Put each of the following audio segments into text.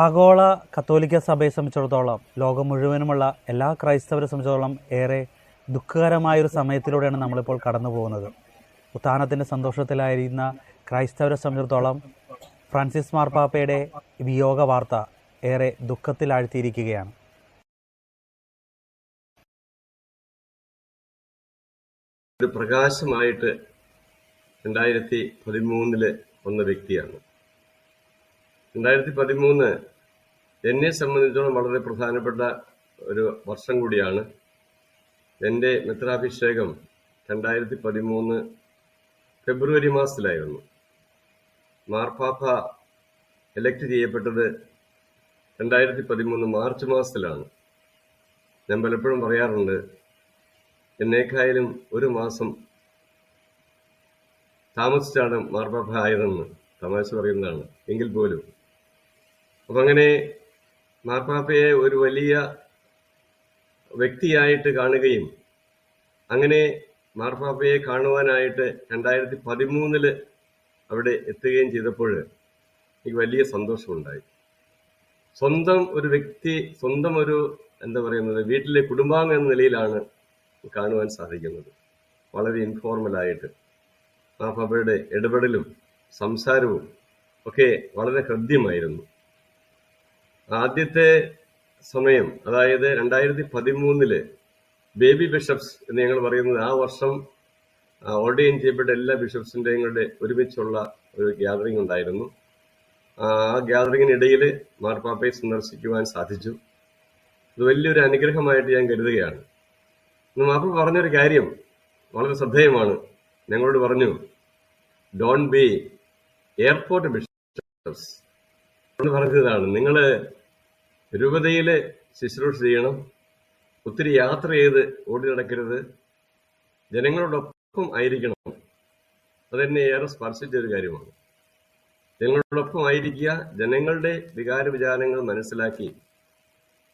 ആഗോള കത്തോലിക്ക സഭയെ സംബന്ധിച്ചിടത്തോളം ലോകം മുഴുവനുമുള്ള എല്ലാ ക്രൈസ്തവരെ സംബന്ധിച്ചിടത്തോളം ഏറെ ദുഃഖകരമായൊരു സമയത്തിലൂടെയാണ് നമ്മളിപ്പോൾ കടന്നു പോകുന്നത്. ഉത്ഥാനത്തിന്റെ സന്തോഷത്തിലായിരുന്ന ക്രൈസ്തവരെ സംബന്ധിച്ചിടത്തോളം ഫ്രാൻസിസ് മാർപ്പാപ്പയുടെ വിയോഗ വാർത്ത ഏറെ ദുഃഖത്തിലാഴ്ത്തിയിരിക്കുകയാണ്. ഒരു പ്രകാശമായിട്ട് രണ്ടായിരത്തി പതിമൂന്നിൽ വന്ന വ്യക്തിയാണ്. രണ്ടായിരത്തി പതിമൂന്ന് എന്നെ സംബന്ധിച്ചോളം വളരെ പ്രധാനപ്പെട്ട ഒരു വർഷം കൂടിയാണ്. എന്റെ മിത്രാഭിഷേകം രണ്ടായിരത്തി പതിമൂന്ന് ഫെബ്രുവരി മാസത്തിലായിരുന്നു. മാർപ്പാപ്പ എലക്ട് ചെയ്യപ്പെട്ടത് രണ്ടായിരത്തി പതിമൂന്ന് മാർച്ച് മാസത്തിലാണ്. ഞാൻ പലപ്പോഴും പറയാറുണ്ട് എന്നേക്കായാലും ഒരു മാസം താമസിച്ചാണ് മാർപ്പാപ്പ ആയതെന്ന് തമാശ പറയുന്നതാണ്. എങ്കിൽ പോലും അപ്പൊ അങ്ങനെ മാർപ്പാപ്പയെ ഒരു വലിയ വ്യക്തിയായിട്ട് കാണുകയും അങ്ങനെ മാർപ്പാപ്പയെ കാണുവാനായിട്ട് രണ്ടായിരത്തി പതിമൂന്നിൽ അവിടെ എത്തുകയും ചെയ്തപ്പോൾ എനിക്ക് വലിയ സന്തോഷമുണ്ടായി. സ്വന്തം ഒരു വ്യക്തി സ്വന്തം ഒരു എന്താ പറയുന്നത് വീട്ടിലെ കുടുംബാംഗം എന്ന നിലയിലാണ് കാണുവാൻ സാധിക്കുന്നത്. വളരെ ഇൻഫോർമലായിട്ട് മാർപ്പാപ്പയുടെ ഇടപെടലും സംസാരവും ഒക്കെ വളരെ ഹൃദ്യമായിരുന്നു. ആദ്യത്തെ സമയം അതായത് രണ്ടായിരത്തി പതിമൂന്നിൽ ബേബി ബിഷപ്സ് എന്ന് ഞങ്ങൾ പറയുന്നത് ആ വർഷം ഓർഡിയൻ ചെയ്യപ്പെട്ട എല്ലാ ബിഷപ്സിന്റെയും കൂടെ ഒരുമിച്ചുള്ള ഒരു ഗ്യാതറിംഗ് ഉണ്ടായിരുന്നു. ആ ഗ്യാതറിങ്ങിനിടയിൽ മാർപ്പാപ്പയെ സന്ദർശിക്കുവാൻ സാധിച്ചു. ഇത് വലിയൊരു അനുഗ്രഹമായിട്ട് ഞാൻ കരുതുകയാണ്. മാർപ്പാപ്പ പറഞ്ഞൊരു കാര്യം വളരെ ശ്രദ്ധേയമാണ്. ഞങ്ങളോട് പറഞ്ഞു ഡോൺ ബി എയർപോർട്ട് ബിഷപ്സ് പറഞ്ഞതാണ് നിങ്ങൾ രൂപതയിൽ ശുശ്രൂഷ ചെയ്യണം ഒത്തിരി യാത്ര ചെയ്ത് ഓടി നടക്കരുത് ജനങ്ങളോടൊപ്പം ആയിരിക്കണം. അതെന്നെ ഏറെ സ്പർശിച്ച ഒരു കാര്യമാണ്. ജനങ്ങളോടൊപ്പം ആയിരിക്കുക ജനങ്ങളുടെ വികാര വിചാരങ്ങൾ മനസ്സിലാക്കി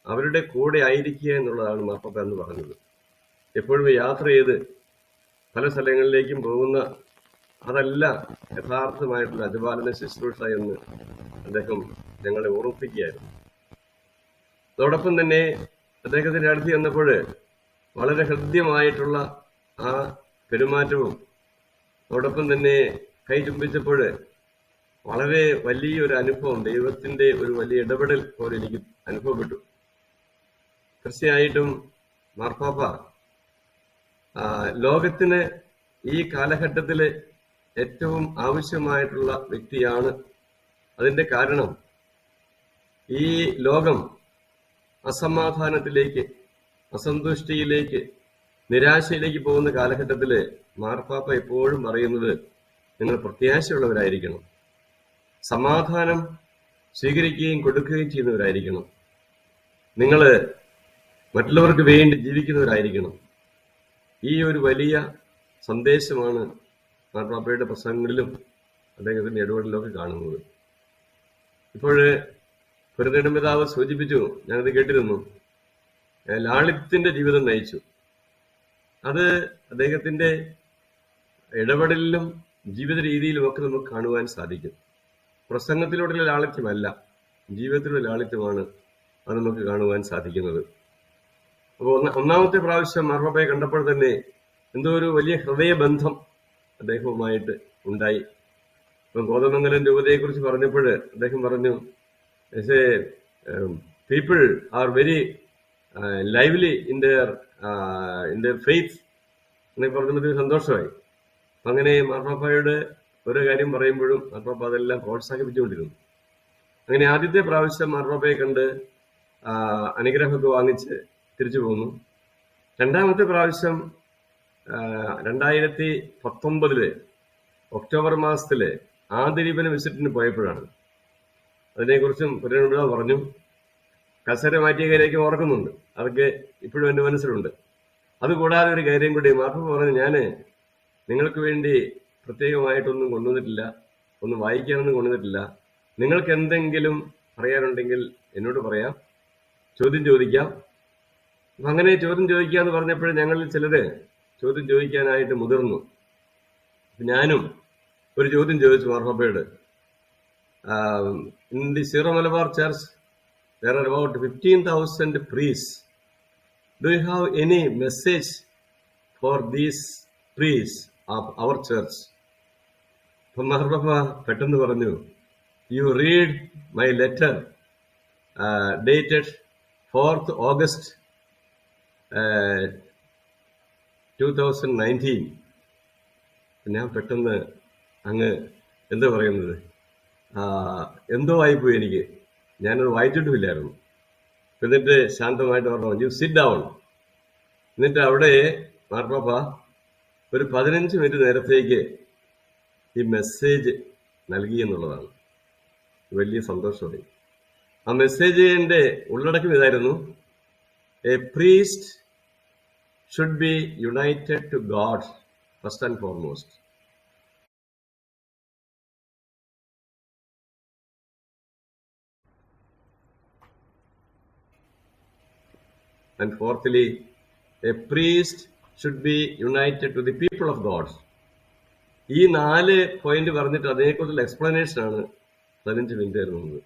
അവരുടെ കൂടെ ആയിരിക്കുക എന്നുള്ളതാണ് മാപ്പപ്പ എന്ന് പറഞ്ഞത്. എപ്പോഴും യാത്ര ചെയ്ത് പല സ്ഥലങ്ങളിലേക്കും പോകുന്ന അതല്ല യഥാർത്ഥമായിട്ടുള്ള അജപാലന ശുശ്രൂഷ എന്ന് അദ്ദേഹം ഞങ്ങളെ ഓർമ്മിപ്പിക്കുകയായിരുന്നു. അതോടൊപ്പം തന്നെ അദ്ദേഹത്തിന്റെ അടുത്ത് ചെന്നപ്പോൾ വളരെ ഹൃദ്യമായിട്ടുള്ള ആ പെരുമാറ്റവും അതോടൊപ്പം തന്നെ കൈ ചുംബിച്ചപ്പോൾ വളരെ വലിയൊരു അനുഭവം ദൈവത്തിന്റെ ഒരു വലിയ ഇടപെടൽ പോലെ എനിക്ക് അനുഭവപ്പെട്ടു. തീർച്ചയായിട്ടും മാർപ്പാപ്പ ലോകത്തിന് ഈ കാലഘട്ടത്തിലെ ഏറ്റവും ആവശ്യമായിട്ടുള്ള വ്യക്തിയാണ് അതിന്റെ കാരണം ഈ ലോകം അസമാധാനത്തിലേക്ക് അസന്തുഷ്ടിയിലേക്ക് നിരാശയിലേക്ക് പോകുന്ന കാലഘട്ടത്തിൽ മാർപ്പാപ്പ എപ്പോഴും പറയുന്നത് നിങ്ങൾ പ്രത്യാശയുള്ളവരായിരിക്കണം. സമാധാനം സ്വീകരിക്കുകയും കൊടുക്കുകയും ചെയ്യുന്നവരായിരിക്കണം. നിങ്ങൾ മറ്റുള്ളവർക്ക് വേണ്ടി ജീവിക്കുന്നവരായിരിക്കണം. ഈ ഒരു വലിയ സന്ദേശമാണ് മാർപ്പാപ്പയുടെ പ്രസംഗങ്ങളിലും അദ്ദേഹത്തിന്റെ ഇടപെടലിലൊക്കെ കാണുന്നത്. ഇപ്പോഴ് പെരുന്നിടംപിതാവ് സൂചിപ്പിച്ചു ഞാനത് കേട്ടിരുന്നു. ലാളിത്യത്തിന്റെ ജീവിതം നയിച്ചു. അത് അദ്ദേഹത്തിന്റെ ഇടപെടലിലും ജീവിത രീതിയിലും ഒക്കെ നമുക്ക് കാണുവാൻ സാധിക്കും. പ്രസംഗത്തിലൂടെയുള്ള ലാളിത്യമല്ല ജീവിതത്തിലുള്ള ലാളിത്യമാണ് അത് നമുക്ക് കാണുവാൻ സാധിക്കുന്നത്. അപ്പോൾ ഒന്ന ഒന്നാമത്തെ പ്രാവശ്യം മാർപ്പാപ്പയെ കണ്ടപ്പോൾ തന്നെ എന്തോ ഒരു വലിയ ഹൃദയബന്ധം അദ്ദേഹവുമായിട്ട് ഉണ്ടായി. ഇപ്പം കോതമംഗലം രൂപതയെക്കുറിച്ച് പറഞ്ഞപ്പോൾ അദ്ദേഹം പറഞ്ഞു people are very lively in their in their faith എന്നൊക്കെ പറഞ്ഞപ്പോൾ സന്തോഷമായി. അങ്ങനെ മാർപ്പാപ്പയുടെ ഓരോ കാര്യം പറയുമ്പോഴും മാർപ്പാപ്പ അതെല്ലാം പ്രോത്സാഹിപ്പിച്ചുകൊണ്ടിരുന്നു. അങ്ങനെ ആദ്യത്തെ പ്രാവശ്യം മാർപ്പാപ്പയെ കണ്ട് അനുഗ്രഹമൊക്കെ വാങ്ങിച്ച് തിരിച്ചു പോന്നു. രണ്ടാമത്തെ പ്രാവശ്യം രണ്ടായിരത്തി പത്തൊമ്പതിൽ ഒക്ടോബർ മാസത്തിൽ ആദിരീപന വിസിറ്റിന് പോയപ്പോഴാണ്. അതിനെക്കുറിച്ചും പുരണിത പറഞ്ഞു. കസര മാറ്റിയ കാര്യമൊക്കെ ഓർക്കുന്നുണ്ട്. അതൊക്കെ ഇപ്പോഴും എന്റെ മനസ്സിലുണ്ട്. അതുകൂടാതെ ഒരു കാര്യം കൂടി മാർപ്പാപ്പ പറഞ്ഞു. ഞാൻ നിങ്ങൾക്ക് വേണ്ടി പ്രത്യേകമായിട്ടൊന്നും കൊണ്ടുവന്നിട്ടില്ല. ഒന്നും വായിക്കാനൊന്നും കൊണ്ടുവന്നിട്ടില്ല. നിങ്ങൾക്ക് എന്തെങ്കിലും പറയാനുണ്ടെങ്കിൽ എന്നോട് പറയാം. ചോദ്യം ചോദിക്കാം. അപ്പം അങ്ങനെ ചോദ്യം ചോദിക്കുക എന്ന് പറഞ്ഞപ്പോൾ ഞങ്ങളിൽ ചിലര് ചോദ്യം ചോദിക്കാനായിട്ട് മുതിർന്നു. ഞാനും ഒരു ചോദ്യം ചോദിച്ചു മാർപ്പയോട് in the Syro Malabar church there are about fifteen thousand priests do you have any message for these priests of our church അപ്പം പെട്ടെന്ന് പറഞ്ഞു you read my letter dated fourth August two thousand nineteen ഞാൻ പെട്ടെന്ന് അങ്ങ് എന്താ പറയുന്നത്? എന്തോ ആയിപ്പോയി എനിക്ക്. ഞാനത് വായിച്ചിട്ടുമില്ലായിരുന്നു. എന്നിട്ട് ശാന്തമായിട്ട് പറഞ്ഞു യു സിറ്റ് ഡൗൺ എന്നിട്ട് അവിടെ മാർപ്പാപ്പ ഒരു പതിനഞ്ച് മിനിറ്റ് നേരത്തേക്ക് ഈ മെസ്സേജ് നൽകി എന്നുള്ളതാണ്. വലിയ സന്തോഷമായി. ആ മെസ്സേജിന്റെ ഉള്ളടക്കം ഇതായിരുന്നു. A priest should be united to God first and foremost And fourthly, a priest should be united to the people of God. ഈ നാല് പോയിന്റ് പറഞ്ഞിട്ട് അതിനെക്കുറിച്ചുള്ള എക്സ്പ്ലനേഷൻ ആണ് പതിനഞ്ച് മിനിറ്റ് തരുന്നത്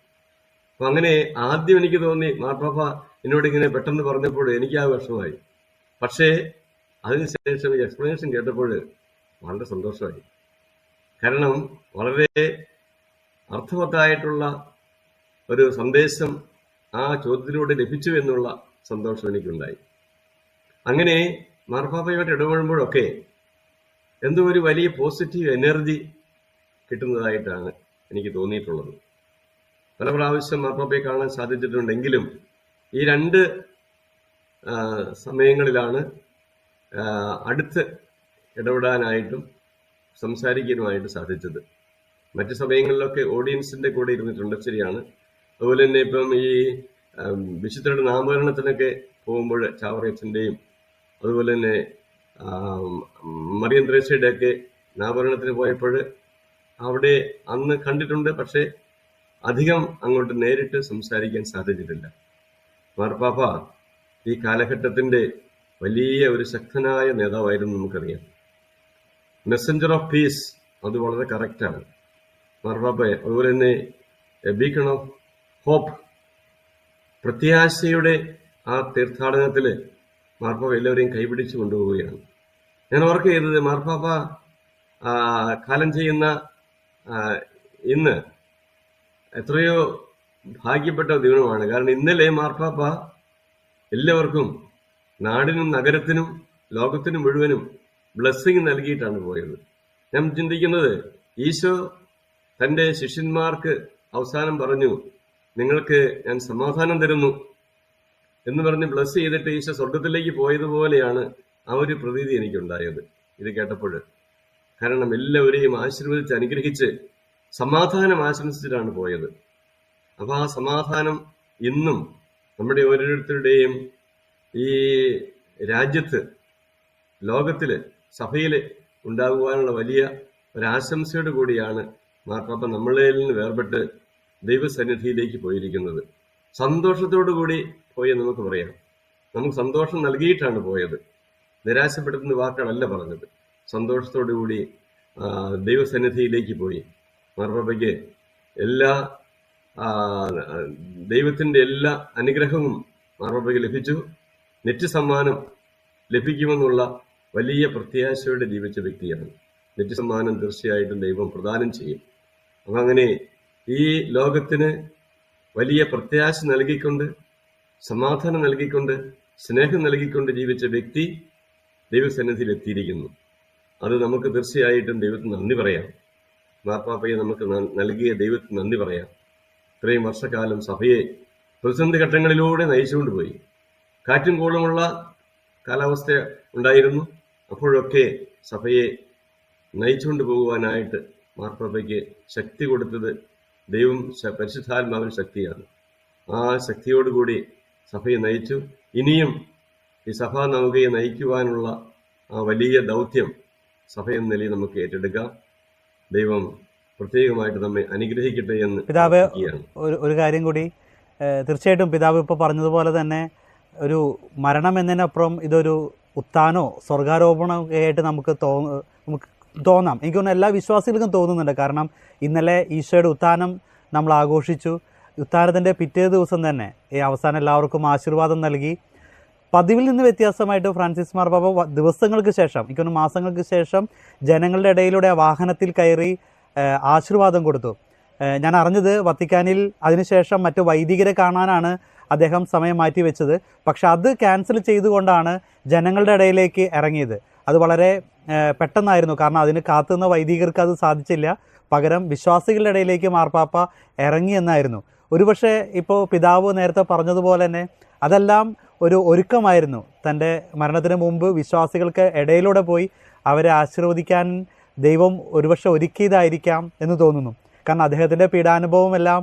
അപ്പൊ അങ്ങനെ ആദ്യം എനിക്ക് തോന്നി മാർപ്പാപ്പ എന്നോട് ഇങ്ങനെ പെട്ടെന്ന് പറഞ്ഞപ്പോൾ എനിക്ക് ആ വിഷമമായി. പക്ഷേ അതിനുശേഷം ഈ എക്സ്പ്ലനേഷൻ കേട്ടപ്പോൾ വളരെ സന്തോഷമായി. കാരണം വളരെ അർത്ഥവത്തായിട്ടുള്ള ഒരു സന്ദേശം ആ ചോദ്യത്തിലൂടെ ലഭിച്ചു എന്നുള്ള സന്തോഷം എനിക്കുണ്ടായി. അങ്ങനെ മാർപ്പാപ്പയുമായിട്ട് ഇടപെടുമ്പോഴൊക്കെ എന്തോ ഒരു വലിയ പോസിറ്റീവ് എനർജി കിട്ടുന്നതായിട്ടാണ് എനിക്ക് തോന്നിയിട്ടുള്ളത്. പല പ്രാവശ്യം മാർപ്പാപ്പയെ കാണാൻ സാധിച്ചിട്ടുണ്ടെങ്കിലും ഈ രണ്ട് സമയങ്ങളിലാണ് അടുത്ത് ഇടപെടാനായിട്ടും സംസാരിക്കാനുമായിട്ട് സാധിച്ചത്. മറ്റു സമയങ്ങളിലൊക്കെ ഓഡിയൻസിന്റെ കൂടെ ഇരുന്നിട്ടുണ്ട് ശരിയാണ്. അതുപോലെ തന്നെ ഇപ്പം ഈ വിശുദ്ധരുടെ നാമകരണത്തിനൊക്കെ പോകുമ്പോൾ ചാവറയച്ചന്റെയും അതുപോലെ തന്നെ ആം, മറിയം ത്രേസ്യയുടെ ഒക്കെ നാമകരണത്തിന് പോയപ്പോൾ അവിടെ അന്ന് കണ്ടിട്ടുണ്ട് പക്ഷേ അധികം അങ്ങോട്ട് നേരിട്ട് സംസാരിക്കാൻ സാധിച്ചിട്ടില്ല. മാർപ്പാപ്പ ഈ കാലഘട്ടത്തിന്റെ വലിയ ഒരു ശക്തനായ നേതാവായിരുന്നു നമുക്കറിയാം. മെസ്സഞ്ചർ ഓഫ് പീസ് അത് വളരെ കറക്റ്റാണ് മാർപ്പാപ്പ അതുപോലെ തന്നെ ബീക്കൺ ഓഫ് ഹോപ്പ് പ്രത്യാശയുടെ ആ തീർത്ഥാടനത്തിൽ മാർപ്പാപ്പ എല്ലാവരെയും കൈപിടിച്ചു കൊണ്ടുപോവുകയാണ്. ഞാൻ ഓർക്ക് ചെയ്തത് മാർപ്പാപ്പ കാലം ചെയ്യുന്ന ഇന്ന് എത്രയോ ഭാഗ്യപ്പെട്ട ദിനമാണ് കാരണം ഇന്നലെ മാർപ്പാപ്പ എല്ലാവർക്കും നാടിനും നഗരത്തിനും ലോകത്തിനും മുഴുവനും ബ്ലെസ്സിങ് നൽകിയിട്ടാണ് പോയത്. ഞാൻ ചിന്തിക്കുന്നത് ഈശോ തന്റെ ശിഷ്യന്മാർക്ക് അവസാനം പറഞ്ഞു നിങ്ങൾക്ക് ഞാൻ സമാധാനം തരുന്നു എന്ന് പറഞ്ഞ് ബ്ലസ് ചെയ്തിട്ട് ഈശോ സ്വർഗത്തിലേക്ക് പോയതുപോലെയാണ് ആ ഒരു പ്രതീതി എനിക്കുണ്ടായത്. ഇത് കേട്ടപ്പോൾ കാരണം എല്ലാവരെയും ആശീർവദിച്ച് അനുഗ്രഹിച്ച് സമാധാനം ആശംസിച്ചിട്ടാണ് പോയത്. അപ്പോൾ ആ സമാധാനം ഇന്നും നമ്മുടെ ഓരോരുത്തരുടെയും ഈ രാജ്യത്ത് ലോകത്തിൽ സഭയിൽ ഉണ്ടാകുവാനുള്ള വലിയ ഒരാശംസയോട് കൂടിയാണ് മാർപ്പാപ്പ നമ്മളിൽ നിന്ന് വേർപെട്ട് ദൈവസന്നിധിയിലേക്ക് പോയിരിക്കുന്നത്. സന്തോഷത്തോടു കൂടി പോയെന്ന് നമുക്ക് പറയാം. നമുക്ക് സന്തോഷം നൽകിയിട്ടാണ് പോയത്. നിരാശപ്പെടുത്തുന്ന വാക്കുകളല്ല പറഞ്ഞത്. സന്തോഷത്തോടു കൂടി ദൈവസന്നിധിയിലേക്ക് പോയി. മാർപ്പാപ്പയ്ക്ക് എല്ലാ ദൈവത്തിന്റെ എല്ലാ അനുഗ്രഹവും മാർപ്പാപ്പയ്ക്ക് ലഭിച്ചു. നിത്യസമ്മാനം ലഭിക്കുമെന്നുള്ള വലിയ പ്രത്യാശയോടെ ജീവിച്ച വ്യക്തിയാണ്. നിത്യസമ്മാനം തീർച്ചയായിട്ടും ദൈവം പ്രദാനം ചെയ്യും. അപ്പം അങ്ങനെ ഈ ലോകത്തിന് വലിയ പ്രത്യാശ നൽകിക്കൊണ്ട് സമാധാനം നൽകിക്കൊണ്ട് സ്നേഹം നൽകിക്കൊണ്ട് ജീവിച്ച വ്യക്തി ദൈവസന്നിധിയിൽ എത്തിയിരിക്കുന്നു അത് നമുക്ക് തീർച്ചയായിട്ടും ദൈവത്തിന് നന്ദി പറയാം. മാർപ്പാപ്പയെ നമുക്ക് നൽകിയ ദൈവത്തിന് നന്ദി പറയാം. ഇത്രയും വർഷക്കാലം സഭയെ പ്രതിസന്ധി ഘട്ടങ്ങളിലൂടെ നയിച്ചുകൊണ്ട് പോയി. കാറ്റും കോളുമുള്ള കാലാവസ്ഥ ഉണ്ടായിരുന്നു. അപ്പോഴൊക്കെ സഭയെ നയിച്ചുകൊണ്ട് പോകുവാനായിട്ട് മാർപ്പാപ്പയ്ക്ക് ശക്തി കൊടുത്തത് ദൈവം പരിശുദ്ധാത്മാവിന് ശക്തിയാണ്. ആ ശക്തിയോടുകൂടി സഭയെ നയിച്ചു. ഇനിയും ഈ സഭ നൗകയെ നയിക്കുവാനുള്ള ആ വലിയ ദൗത്യം സഭ എന്ന നിലയിൽ നമുക്ക് ഏറ്റെടുക്കാം. ദൈവം പ്രത്യേകമായിട്ട് നമ്മെ അനുഗ്രഹിക്കട്ടെ എന്ന് പിതാവ് ഒരു ഒരു കാര്യം കൂടി തീർച്ചയായിട്ടും പിതാവ് ഇപ്പോൾ പറഞ്ഞതുപോലെ തന്നെ ഒരു മരണം എന്നതിനപ്പുറം ഇതൊരു ഉത്താനോ സ്വർഗാരോപണമൊക്കെ ആയിട്ട് നമുക്ക് തോ നമുക്ക് തോന്നാം. എനിക്ക് തോന്നുന്നു എല്ലാ വിശ്വാസികൾക്കും തോന്നുന്നുണ്ട്. കാരണം ഇന്നലെ ഈശോയുടെ ഉത്ഥാനം നമ്മൾ ആഘോഷിച്ചു. ഉത്താനത്തിന്റെ പിറ്റേ ദിവസം തന്നെ ഈ അവസാനം എല്ലാവർക്കും ആശീർവാദം നൽകി. പതിവിൽ നിന്ന് വ്യത്യാസമായിട്ട് ഫ്രാൻസിസ് മാർപ്പാപ്പ ബാബ ദിവസങ്ങൾക്ക് ശേഷം എനിക്കൊന്ന് മാസങ്ങൾക്ക് ശേഷം ജനങ്ങളുടെ ഇടയിലൂടെ വാഹനത്തിൽ കയറി ആശീർവാദം കൊടുത്തു. ഞാൻ അറിഞ്ഞത് വത്തിക്കാനിൽ അതിനുശേഷം മറ്റു വൈദികരെ കാണാനാണ് അദ്ദേഹം സമയം മാറ്റി വെച്ചത് പക്ഷെ അത് ക്യാൻസൽ ചെയ്തുകൊണ്ടാണ് ജനങ്ങളുടെ ഇടയിലേക്ക് ഇറങ്ങിയത്. അത് വളരെ പെട്ടെന്നായിരുന്നു. കാരണം അതിന് കാത്തുനിന്ന വൈദികർക്ക് അത് സാധിച്ചില്ല. പകരം വിശ്വാസികളുടെ ഇടയിലേക്ക് മാർപ്പാപ്പ ഇറങ്ങി എന്നായിരുന്നു. ഒരുപക്ഷെ ഇപ്പോൾ പിതാവ് നേരത്തെ പറഞ്ഞതുപോലെ തന്നെ അതെല്ലാം ഒരു ഒരുക്കമായിരുന്നു. തന്റെ മരണത്തിന് മുമ്പ് വിശ്വാസികൾക്ക് ഇടയിലൂടെ പോയി അവരെ ആശീർവദിക്കാൻ ദൈവം ഒരുപക്ഷെ ഒരുക്കിയതായിരിക്കാം എന്ന് തോന്നുന്നു. കാരണം അദ്ദേഹത്തിന്റെ പീഡാനുഭവം എല്ലാം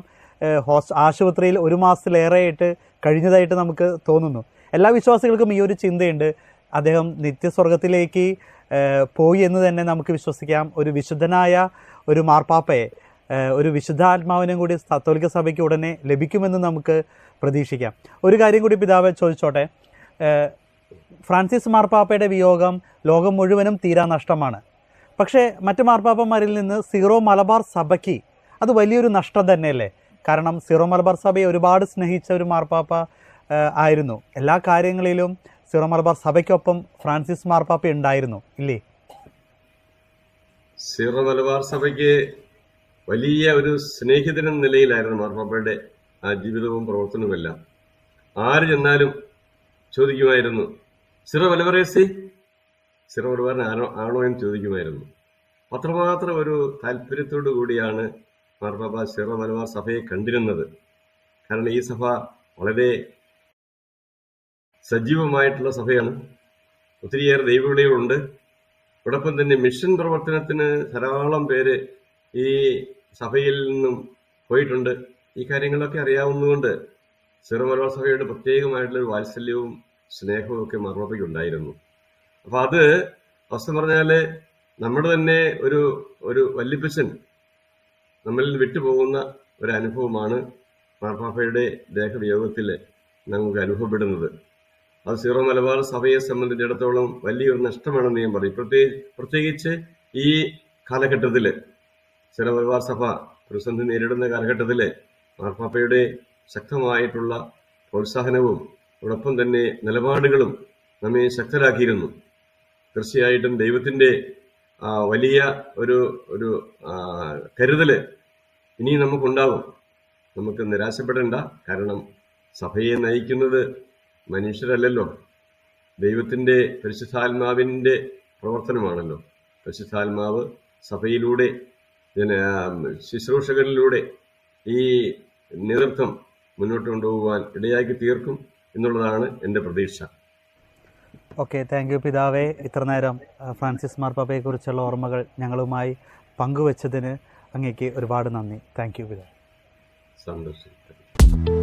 ഹോസ് ആശുപത്രിയിൽ ഒരു മാസത്തിലേറെയായിട്ട് കഴിഞ്ഞതായിട്ട് നമുക്ക് തോന്നുന്നു. എല്ലാ വിശ്വാസികൾക്കും ഈ ഒരു ചിന്തയുണ്ട്. അദ്ദേഹം നിത്യസ്വർഗത്തിലേക്ക് പോയി എന്ന് തന്നെ നമുക്ക് വിശ്വസിക്കാം. ഒരു വിശുദ്ധനായ ഒരു മാർപ്പാപ്പയെ ഒരു വിശുദ്ധാത്മാവിനും കൂടി കത്തോലിക്ക സഭയ്ക്ക് ഉടനെ ലഭിക്കുമെന്ന് നമുക്ക് പ്രതീക്ഷിക്കാം. ഒരു കാര്യം കൂടി പിതാവ് ചോദിച്ചോട്ടെ ഫ്രാൻസിസ് മാർപ്പാപ്പയുടെ വിയോഗം ലോകം മുഴുവനും തീരാ നഷ്ടമാണ്. പക്ഷേ മറ്റ് മാർപ്പാപ്പന്മാരിൽ നിന്ന് സീറോ മലബാർ സഭയ്ക്ക് അത് വലിയൊരു നഷ്ടം തന്നെയല്ലേ? കാരണം സീറോ മലബാർ സഭയെ ഒരുപാട് സ്നേഹിച്ച ഒരു മാർപ്പാപ്പ ആയിരുന്നു. എല്ലാ കാര്യങ്ങളിലും സീറോ മലബാർ സഭയ്ക്കൊപ്പം ഫ്രാൻസിസ് മാർപ്പാപ്പ ഉണ്ടായിരുന്നു ഇല്ലേ? സീറോ മലബാർ സഭയ്ക്ക് വലിയ ഒരു സ്നേഹിതൻ എന്ന നിലയിലായിരുന്നു മാർപ്പാപ്പയുടെ ആ ജീവിതവും പ്രവർത്തനവുമെല്ലാം. ആര് ചെന്നാലും ചോദിക്കുമായിരുന്നു സിറോ മലബാറേസി? സിറോ മലബാറിന് ആണോ ആണോ എന്ന് ചോദിക്കുമായിരുന്നു. അത്രമാത്രം ഒരു താല്പര്യത്തോടു കൂടിയാണ് മാർപ്പാപ്പ സിറോ മലബാർ സഭയെ കണ്ടിരുന്നത്. കാരണം ഈ സഭ വളരെ സജീവമായിട്ടുള്ള സഭയാണ്. ഒത്തിരിയേറെ ദൈവവിളികളുണ്ട്. അതോടൊപ്പം തന്നെ മിഷൻ പ്രവർത്തനത്തിന് ധാരാളം പേര് ഈ സഭയിൽ നിന്നും പോയിട്ടുണ്ട്. ഈ കാര്യങ്ങളൊക്കെ അറിയാവുന്നതുകൊണ്ട് സിറോ മലബാർ സഭയുടെ പ്രത്യേകമായിട്ടുള്ള ഒരു വാത്സല്യവും സ്നേഹവും ഒക്കെ മറുപടിക്ക് ഉണ്ടായിരുന്നു അപ്പൊ അത് വസ്തു പറഞ്ഞാൽ നമ്മുടെ തന്നെ ഒരു ഒരു വല്യപ്പച്ചൻ നമ്മളിൽ വിട്ടുപോകുന്ന ഒരു അനുഭവമാണ് മാർപ്പാപ്പയുടെ ദേഹവിയോഗത്തിൽ നമുക്ക് അനുഭവപ്പെടുന്നത്. അത് സീറോ മലബാർ സഭയെ സംബന്ധിച്ചിടത്തോളം വലിയൊരു നഷ്ടമാണെന്ന് ഞാൻ പറയും. പ്രത്യേകിച്ച് പ്രത്യേകിച്ച് ഈ കാലഘട്ടത്തിൽ സീറോ മലബാർ സഭ പ്രതിസന്ധി നേരിടുന്ന കാലഘട്ടത്തിൽ മാർപ്പാപ്പയുടെ ശക്തമായിട്ടുള്ള പ്രോത്സാഹനവും അതോടൊപ്പം തന്നെ നിലപാടുകളും നമ്മെ ശക്തരാക്കിയിരുന്നു. തീർച്ചയായിട്ടും ദൈവത്തിന്റെ ആ, വലിയ ഒരു ഒരു കരുതൽ ഇനിയും നമുക്കുണ്ടാവും. നമുക്ക് നിരാശപ്പെടേണ്ട. കാരണം സഭയെ നയിക്കുന്നത് മനുഷ്യരല്ലല്ലോ. ദൈവത്തിന്റെ പരിശുദ്ധാത്മാവിന്റെ പ്രവർത്തനമാണല്ലോ. പരിശുദ്ധാത്മാവ് സഭയിലൂടെ ജന ശുശ്രൂഷകരിലൂടെ ഈ നേതൃത്വം മുന്നോട്ട് കൊണ്ടുപോകാൻ ഇടയാക്കി തീർക്കും എന്നുള്ളതാണ് എന്റെ പ്രതീക്ഷ. ഓക്കെ താങ്ക് യു പിതാവേ. ഇത്ര നേരം ഫ്രാൻസിസ് ഫ്രാൻസിസ് മാർപ്പാപ്പയെക്കുറിച്ചുള്ള ഓർമ്മകൾ ഞങ്ങളുമായി പങ്കുവച്ചതിന് അങ്ങേക്ക് ഒരുപാട് നന്ദി. താങ്ക് യു പിതാവ്. സന്തോഷം.